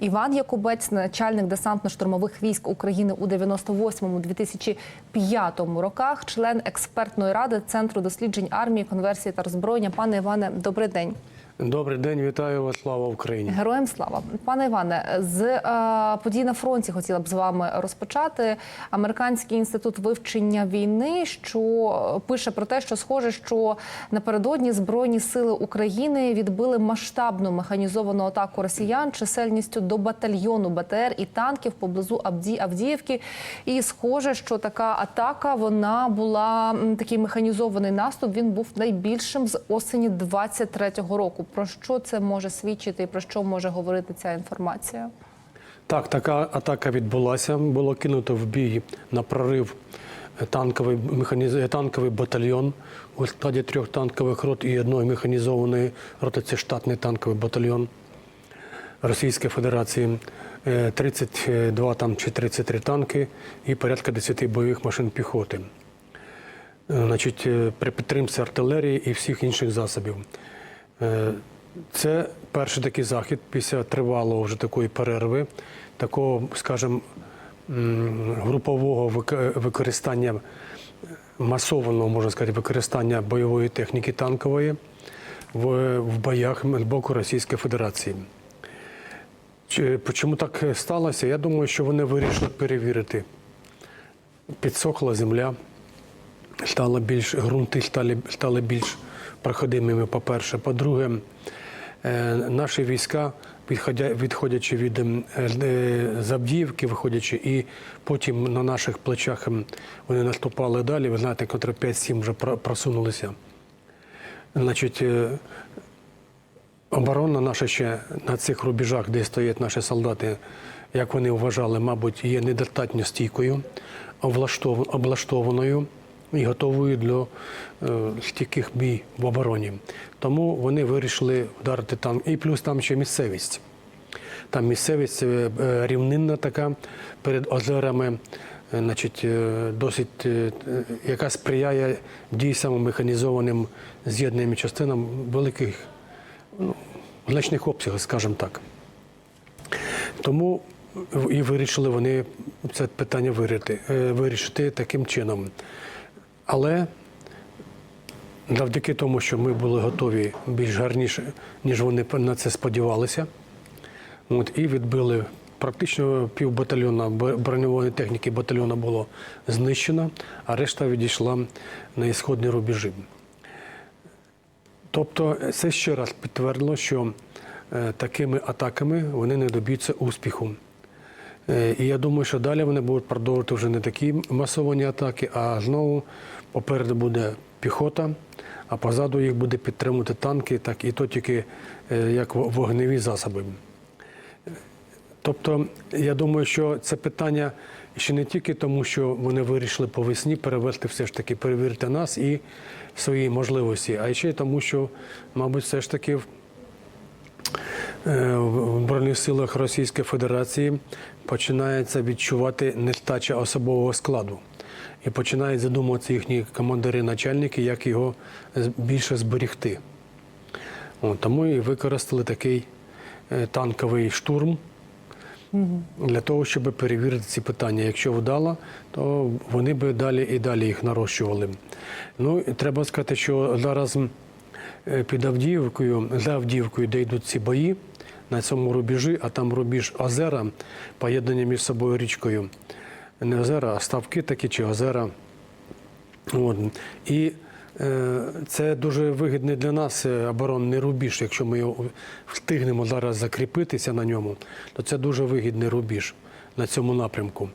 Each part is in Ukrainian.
Іван Якубець, начальник десантно-штурмових військ України у 98-2005 роках, член експертної ради Центру досліджень армії, конверсії та роззброєння. Пане Іване, добрий день. Добрий день, вітаю вас, слава Україні. Героям слава, пане Іване. З е, подій на фронті хотіла б з вами розпочати. Американський інститут вивчення війни, що е, пише про те, що схоже, що напередодні збройні сили України відбили масштабну механізовану атаку росіян чисельністю до батальйону БТР і танків поблизу Авді Авдіївки. І схоже, що така атака вона була такий механізований наступ. Він був найбільшим з осені 23-го року. Про що це може свідчити і про що може говорити ця інформація? Так, така атака відбулася. Було кинуто в бій на прорив танковий механіз... танковий батальйон у складі трьох танкових рот і одної механізованої роти. Це штатний танковий батальйон Російської Федерації. Е, 32 там чи 33 танки і порядка 10 бойових машин піхоти. Е, Значить, е, при підтримці артилерії і всіх інших засобів. Е, Це перший такий захід після тривалого вже такої перерви, такого, скажімо, групового використання масованого, можна сказати, використання бойової техніки танкової в, в боях боку Російської Федерації. Чому так сталося? Я думаю, що вони вирішили перевірити. Підсохла земля, стало більш ґрунти стали, стали більш проходимими, по-перше. По-друге, е, наші війська, відходячи від ем, е, Забдіївки, виходячи, і потім на наших плечах ем, вони наступали далі. Ви знаєте, котре 5-7 вже просунулися. Значить, е, оборона наша ще на цих рубежах, де стоять наші солдати, як вони вважали, мабуть, є недостатньо стійкою, облаштов- облаштованою і готовою для е, стійких бій в обороні. Тому вони вирішили вдарити там. І плюс там ще місцевість. Там місцевість е, е, рівнинна така перед озерами, значить, досить, яка сприяє дійсно механізованим з'єднанням частинам великих ну, значних обсягів, скажімо так. Тому і вирішили вони це питання вирішити, е, вирішити таким чином. Але завдяки тому, що ми були готові більш гарніше, ніж вони на це сподівалися, от, і відбили практично пів батальйона б- броньованої техніки батальйона було знищено, а решта відійшла на ісходні рубежі. Тобто це ще раз підтвердило, що е, такими атаками вони не доб'ються успіху. Е, І я думаю, що далі вони будуть продовжувати вже не такі масовані атаки, а знову попереду буде піхота, а позаду їх буде підтримувати танки, так і то тільки е, як вогневі засоби. Тобто, я думаю, що це питання ще не тільки тому, що вони вирішили по весні перевести все ж таки, перевірити нас і свої можливості, а ще й тому, що, мабуть, все ж таки в е, Збройних силах Російської Федерації починається відчувати нестача особового складу. І починають задумуватися їхні командири, начальники, як його більше зберігти. От, тому і використали такий е, танковий штурм для того, щоб перевірити ці питання. Якщо вдало, то вони би далі і далі їх нарощували. Ну, і треба сказати, що зараз е, під Авдіївкою, за Авдіївкою, де йдуть ці бої, на цьому рубежі, а там рубіж озера, поєднані між собою річкою. Не озера, а ставки такі чи озера. От. І е, це дуже вигідний для нас е, оборонний рубіж. Якщо ми його встигнемо зараз закріпитися на ньому, то це дуже вигідний рубіж на цьому напрямку.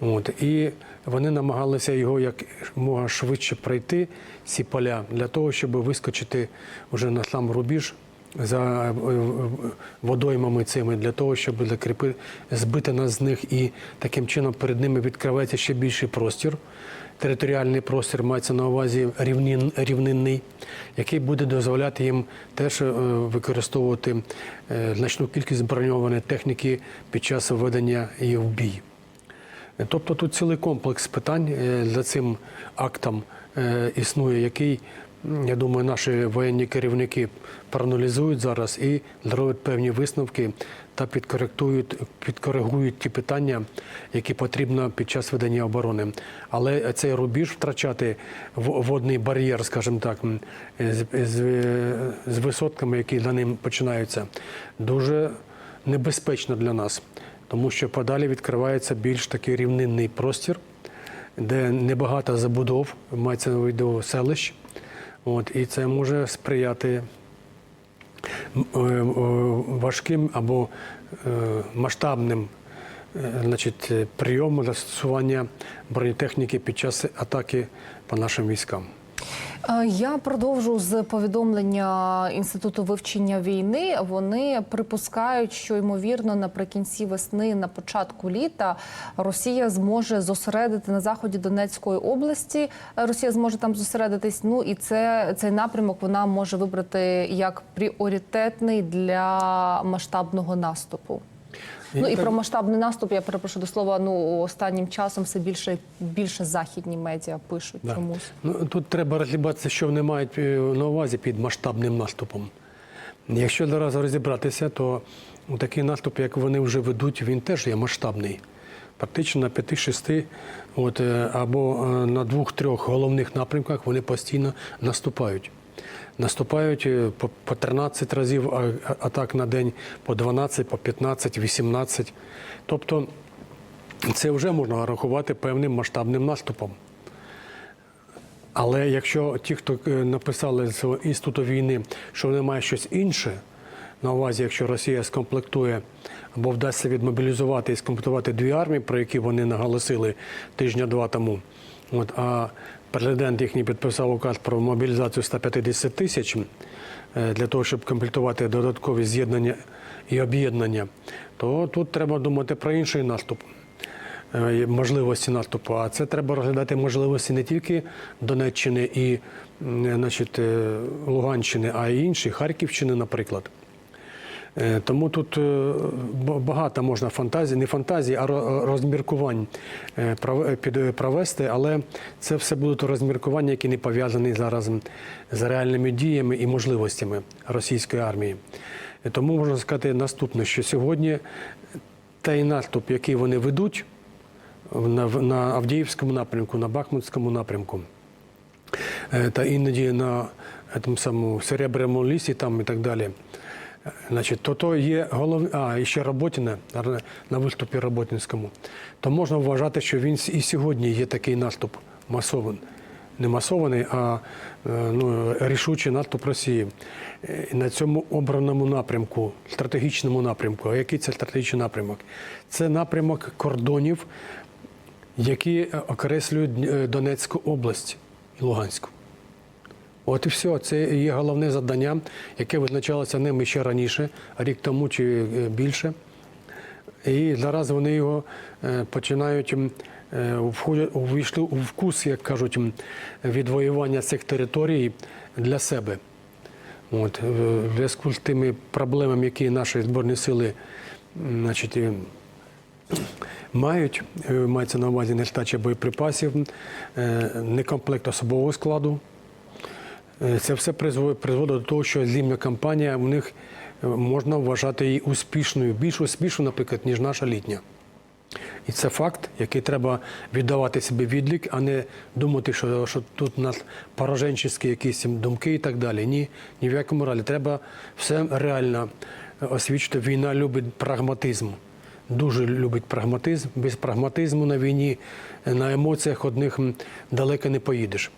От. І вони намагалися його як мога швидше пройти, ці поля, для того, щоб вискочити вже на сам рубіж за е, е, водоймами цими, для того, щоб збити нас з них і таким чином перед ними відкривається ще більший простір. Територіальний простір мається на увазі рівнин, рівнинний, який буде дозволяти їм теж е, використовувати значну кількість броньованої техніки під час введення її в бій. Тобто тут цілий комплекс питань за цим актом існує, який, я думаю, наші воєнні керівники проаналізують зараз і зроблять певні висновки та підкоректують, підкоригують ті питання, які потрібно під час ведення оборони. Але цей рубіж втрачати водний бар'єр, скажімо так, з, з, з висотками, які за ним починаються, дуже небезпечно для нас, тому що подалі відкривається більш такий рівнинний простір, де небагато забудов, мається на увазі селищ. От, і це може сприяти е, важким або е, масштабним е, значить, прийому застосування бронетехніки під час атаки по нашим військам. Е, Я продовжу з повідомлення інституту вивчення війни. Вони припускають, що ймовірно наприкінці весни, на початку літа, Росія зможе зосередити на заході Донецької області. е, Росія зможе там зосередитись. Ну і це цей напрямок вона може вибрати як пріоритетний для масштабного наступу. Ну і про масштабний наступ я перепрошую до слова. Ну останнім часом все більше більше західні медіа пишуть Да. чомусь. Ну, тут треба розібратися, що вони мають е, на увазі під масштабним наступом. Якщо зараз розібратися, то такий наступ, як вони вже ведуть, він теж є масштабний. Практично на 5-6 от, е, або е, на двох-трьох головних напрямках вони постійно наступають. Наступають е, по- по 13 разів атак на день, по 12, по 15, 18. Тобто це вже можна рахувати певним масштабним наступом. Але якщо ті, хто е, написали з інституту війни, що вони мають щось інше, на увазі, якщо Росія скомплектує або вдасться відмобілізувати і скомплектувати дві армії, про які вони наголосили тижня-два тому. От, а президент їхній підписав указ про мобілізацію 150 тисяч е, для того, щоб комплектувати додаткові з'єднання і об'єднання, то тут треба думати про інший наступ е, можливості наступу, а це треба розглядати можливості не тільки Донеччини і значить, е, Луганщини, а й інші, Харківщини, наприклад. Е, Тому тут е, багато можна фантазії, не фантазії, а розміркувань е, провести, але це все будуть розміркування, які не пов'язані зараз з реальними діями і можливостями російської армії. Тому можна сказати наступне, що сьогодні той наступ, який вони ведуть на, Авдіївському напрямку, на Бахмутському напрямку, та іноді на тому самому Серебряному лісі там і так далі. Е, Значить, то, то є голов... А, і ще Роботіне, на- на виступі Роботинському. То можна вважати, що він і сьогодні є такий наступ масований. Не масований, а е, ну, рішучий наступ Росії. Е, На цьому обраному напрямку, стратегічному напрямку. А який це стратегічний напрямок? Це напрямок кордонів, які е, окреслюють е, Донецьку область і Луганську. От і все. Це є головне завдання, яке визначалося ними ще раніше, рік тому чи е, більше. І зараз вони його е, починають е, увійшли у вкус, як кажуть, відвоювання цих територій для себе. От, в зв'язку з тими проблемами, які наші збройні сили значить, мають, мається на увазі нестача боєприпасів, некомплект особового складу. Е, Це все призводить до того, що зимня кампанія в них е, можна вважати її успішною, більш успішною, наприклад, ніж наша літня. І це факт, який треба віддавати собі відлік, а не думати, що, що тут у нас пораженчі якісь думки і так далі. Ні, ні в якому разі. Треба все реально освічити. Війна любить прагматизм. Дуже любить прагматизм. Без прагматизму на війні е, на емоціях одних далеко не поїдеш.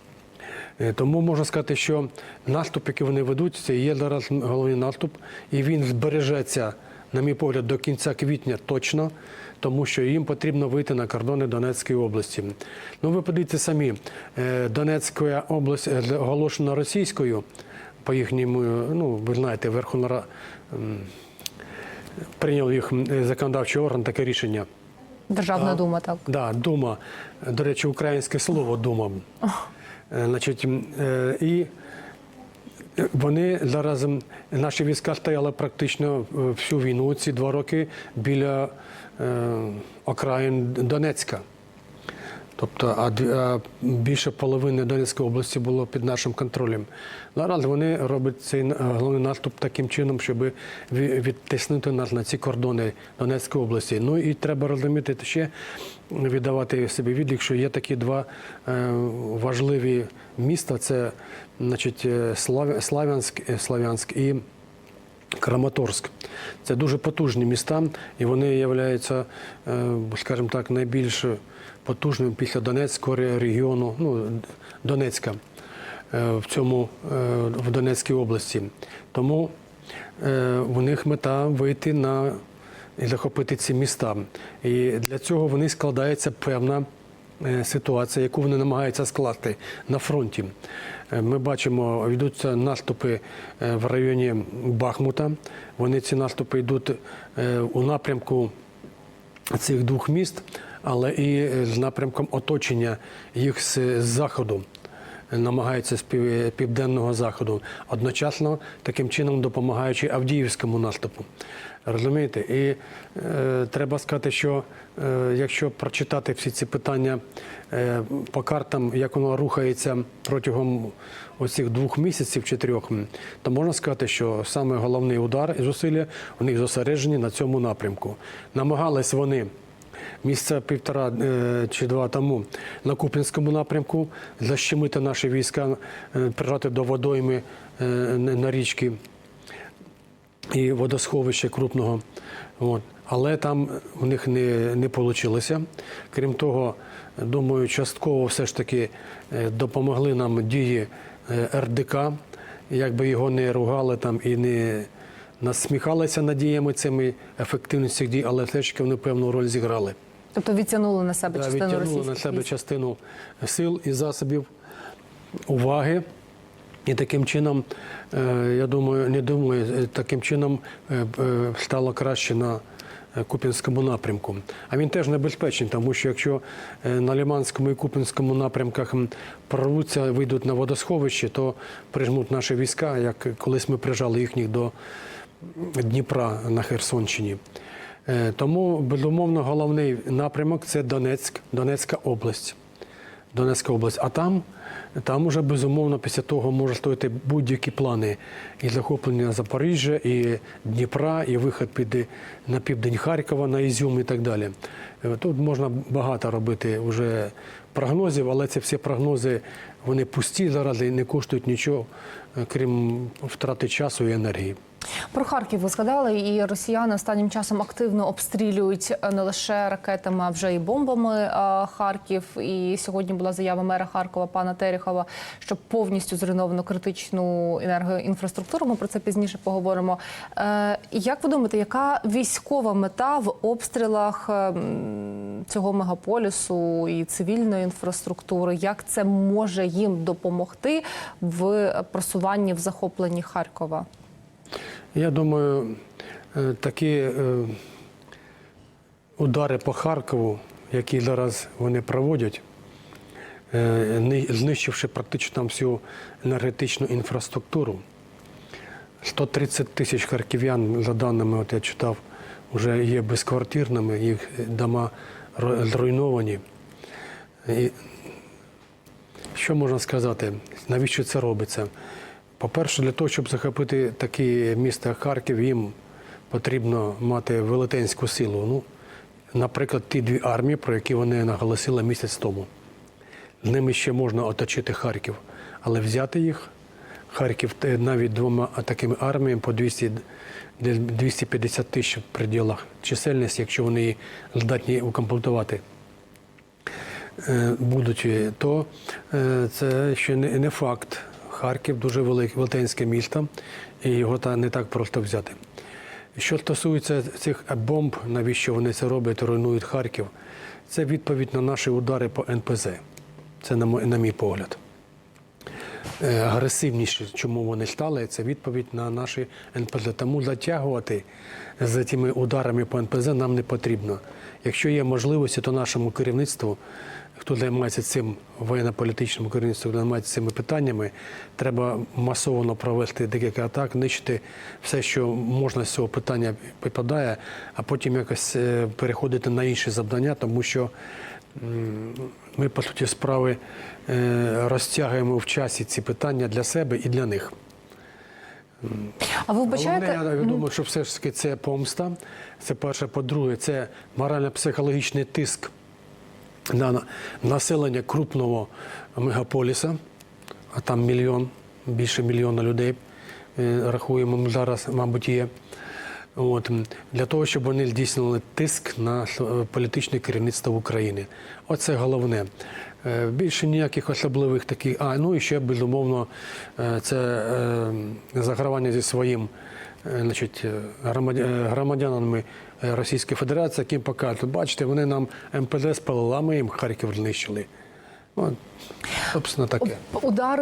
Е, Тому можна сказати, що наступ, який вони ведуть, це є зараз головний наступ, і він збережеться, на мій погляд, до кінця квітня точно, тому що їм потрібно вийти на кордони Донецької області. Ну, ви подивіться самі, е, Донецька область е, оголошена російською, по їхньому, ну, ви знаєте, Верховна прийняв їх законодавчий орган таке рішення. Державна дума, так. Да, дума. До речі, українське слово дума. Е, Значить, е, і вони зараз, наші війська стояли практично е, всю війну, ці два роки біля окраїн Донецька. Тобто, а, більше половини Донецької області було під нашим контролем. Наразі вони роблять цей е, головний наступ таким чином, щоб відтиснути нас на ці кордони Донецької області. Ну і треба розуміти ще віддавати собі відлік, що є такі два е, важливі міста: це значить, е, Славянськ, Славянськ і Краматорськ. Це дуже потужні міста, і вони являються, е, скажімо так, найбільш потужними після Донецького регіону, ну, Донецька е, в цьому е, в Донецькій області. Тому у них мета вийти на і захопити ці міста. І для цього вони складається певна ситуація, яку вони намагаються скласти на фронті. Е, Ми бачимо, ведуться наступи е, в районі Бахмута. Вони ці наступи йдуть е, у напрямку цих двох міст, але і з напрямком оточення їх з заходу. Намагаються з південного заходу, одночасно таким чином допомагаючи Авдіївському наступу. Розумієте? І е, треба сказати, що е, якщо прочитати всі ці питання е, по картам, як воно рухається протягом оцих двох місяців чи трьох, то можна сказати, що саме головний удар і зусилля у них зосереджені на цьому напрямку. Намагались вони місяця півтора е, чи два тому на Куп'янському напрямку защемити наші війська, е, прижати до водойми е, на річки і водосховища крупного. От. Але там в них не, не вийшло. Крім того, думаю, частково все ж таки допомогли нам дії РДК, якби його не ругали там і не насміхалися над діями цими ефективності дій, але все ж таки вони певну роль зіграли. Тобто відтягнули на себе Да, частину відтягнули російських на себе військ. частину сил і засобів уваги. І таким чином, е, я думаю, не думаю, е, таким чином е, стало краще на Куп'янському напрямку. А він теж небезпечний, тому що якщо на Лиманському і Куп'янському напрямках прорвуться, вийдуть на водосховище, то прижмуть наші війська, як колись ми прижали їхніх до Дніпра на Херсонщині. Е, Тому, безумовно, головний напрямок це Донецьк, Донецька область. Донецька область. А там, там уже безумовно після того може стояти будь-які плани і захоплення Запоріжжя, і Дніпра, і вихід під на південь Харкова, на Ізюм і так далі. Е, Тут можна багато робити вже прогнозів, але ці всі прогнози вони пусті зараз і не коштують нічого, е, крім втрати часу і енергії. Про Харків ви згадали, і росіяни останнім часом активно обстрілюють е, не лише ракетами, а вже і бомбами е, Харків. І сьогодні була заява мера Харкова пана Терехова, що повністю зруйновано критичну енергоінфраструктуру. Ми про це пізніше поговоримо. Е, Як ви думаєте, яка військова мета в обстрілах цього мегаполісу і цивільної інфраструктури? Як це може їм допомогти в просуванні в захопленні Харкова? Я думаю, е, такі е, удари по Харкову, які зараз вони проводять, е, знищивши практично всю енергетичну інфраструктуру. 130 тисяч харків'ян, за даними, от я читав, вже є безквартирними, їх дома зруйновані. І що можна сказати? Навіщо це робиться? По-перше, для того, щоб захопити такі міста, як Харків, їм потрібно мати велетенську силу. Ну, наприклад, ті дві армії, про які вони наголосили місяць тому. З ними ще можна оточити Харків, але взяти їх, Харків навіть двома такими арміями по 200, 250 тисяч в пределах чисельності, якщо вони її здатні укомплектувати е, будуть, то е, це ще не факт. Харків дуже велике велетенське місто, і його та не так просто взяти. Що стосується цих бомб, навіщо вони це роблять, руйнують Харків, це відповідь на наші удари по НПЗ. Це на мій погляд. Е, Агресивніші, чому вони стали, це відповідь на наші НПЗ. Тому затягувати за тими ударами по НПЗ нам не потрібно. Якщо є можливості, то нашому керівництву, хто займається цим воєнно-політичним керівництвом, хто займається цими питаннями, треба масово провести декілька атак, нищити все, що можна з цього питання випадає, а потім якось е, переходити на інші завдання, тому що ми, по суті, справи е, розтягуємо в часі ці питання для себе і для них. А ви вбачаєте? Головне, я думаю, що все ж таки це помста. Це перше. По-друге, це морально-психологічний тиск на на- населення крупного мегаполіса, а там мільйон, більше мільйона людей, е, рахуємо ми зараз, мабуть, є. От, для того, щоб вони здійснили тиск на е, політичне керівництво України. Оце головне. Е, Більше ніяких особливих таких. А, ну і ще, безумовно, це загравання зі своїм значить, громадя- громадянами Російської Федерації, яким покажуть, бачите, вони нам МПД спалили, а ми їм Харків знищили. Ну, собственно, таке. Удари